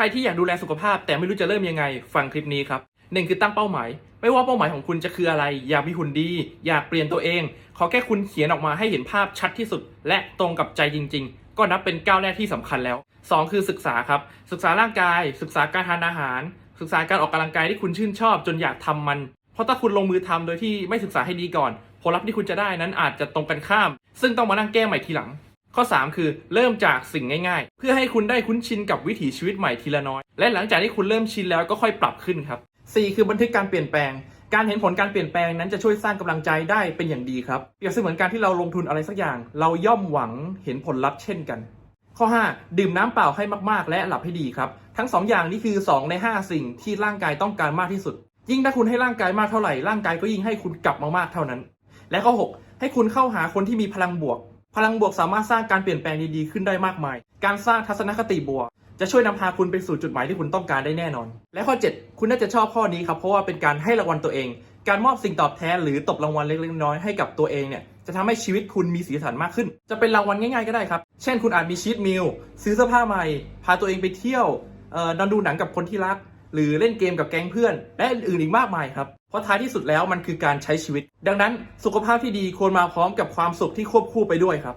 ใครที่อยากดูแลสุขภาพ แต่ไม่รู้จะเริ่มยังไง ฟังคลิปนี้ครับหนึ่งคือตั้งเป้าหมาย ไม่ว่าเป้าหมายของคุณจะคืออะไร อยากมีหุ่นดี อยากเปลี่ยนตัวเอง ขอแค่คุณเขียนออกมาให้เห็นภาพชัดที่สุด และตรงกับใจจริง ๆ ก็นับเป็นก้าวแรกที่สำคัญแล้วสองคือศึกษาครับ ศึกษาร่างกาย ศึกษาการทานอาหาร ศึกษาการออกกำลังกายที่คุณชื่นชอบ จนอยากทำมัน เพราะถ้าคุณลงมือทำโดยที่ไม่ศึกษาให้ดีก่อน ผลลัพธ์ที่คุณจะได้นั้นอาจจะตรงกันข้าม ซึ่งต้องมานั่งแก้ใหม่ทีหลัง ข้อ 3 คือเริ่มจากสิ่งง่ายๆ เพื่อให้คุณได้คุ้นชินกับวิถีชีวิตใหม่ทีละน้อย และหลังจากที่คุณเริ่มชินแล้วก็ค่อยปรับขึ้นครับ 4 คือบันทึกการเปลี่ยนแปลง การเห็นผลการเปลี่ยนแปลงนั้นจะช่วยสร้างกำลังใจได้เป็นอย่างดีครับเปรียบเสมือนการที่เราลงทุนอะไรสักอย่าง เราย่อมหวังเห็นผลลัพธ์เช่นกัน ข้อ 5 ดื่มน้ำเปล่าให้มากๆ และหลับให้ดีครับ ทั้ง 2 อย่างนี้คือ 2 ใน 5 สิ่งที่ร่างกายต้องการมากที่สุด ยิ่งถ้าคุณให้ร่างกายมากเท่าไหร่ร่างกายก็ยิ่งให้คุณกลับมามากเท่านั้น และข้อ 6 ให้คุณเข้าหาคนที่มีพลังบวก พลังบวกสามารถสร้างการเปลี่ยนแปลงดีๆขึ้นได้มากมาย การสร้างทัศนคติบวก จะช่วยนำพาคุณไปสู่จุดหมายที่คุณต้องการได้แน่นอน และข้อ 7 คุณน่าจะชอบข้อนี้ครับเพราะว่าเป็นการให้รางวัลตัวเอง การมอบสิ่งตอบแทนหรือตบรางวัลเล็กๆน้อยๆให้กับตัวเองเนี่ยจะทำให้ชีวิตคุณมีสีสันมากขึ้น จะเป็นรางวัลง่ายๆก็ได้ครับ เช่นคุณอาจมีชีตมิลซื้อเสื้อผ้าใหม่ พาตัวเองไปเที่ยว เอ่อนอนดูหนังกับคนที่รัก หรือเล่นเกมกับแก๊งเพื่อน และอื่นๆอีกมากมายครับ เพราะท้ายที่สุดแล้วมันคือการใช้ชีวิต ดังนั้นสุขภาพที่ดีควรมาพร้อมกับความสุขที่ควบคู่ไปด้วยครับ